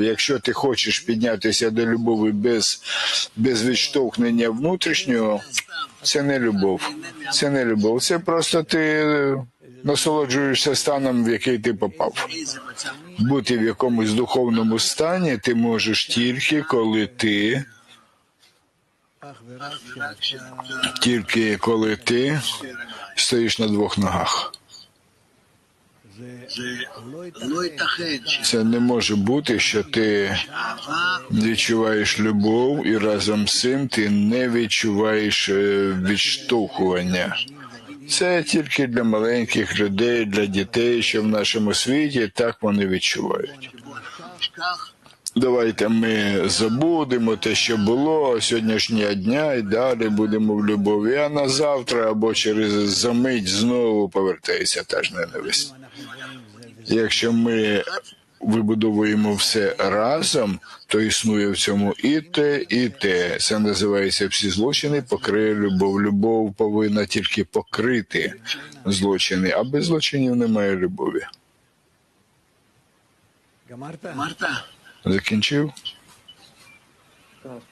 Якщо ти хочеш піднятися до любові без, без відштовхнення внутрішнього, це не любов. Це не любов. Це просто ти насолоджуєшся станом, в який ти попав. Бути в якомусь духовному стані ти можеш тільки коли ти, тільки коли ти стоїш на двох ногах. Це не може бути, що ти відчуваєш любов, і разом з цим ти не відчуваєш е, відштовхування. Це тільки для маленьких людей, для дітей, що в нашому світі так вони відчувають. Давайте ми забудемо те, що було сьогоднішнього дня, і далі будемо в любові. А на завтра або через замить знову повертається та ж ненависть. Якщо ми вибудовуємо все разом, то існує в цьому і те, і те. Це називається всі злочини, покриє любов. Любов повинна тільки покрити злочини, а без злочинів немає любові. Марта. Закінчив? Так.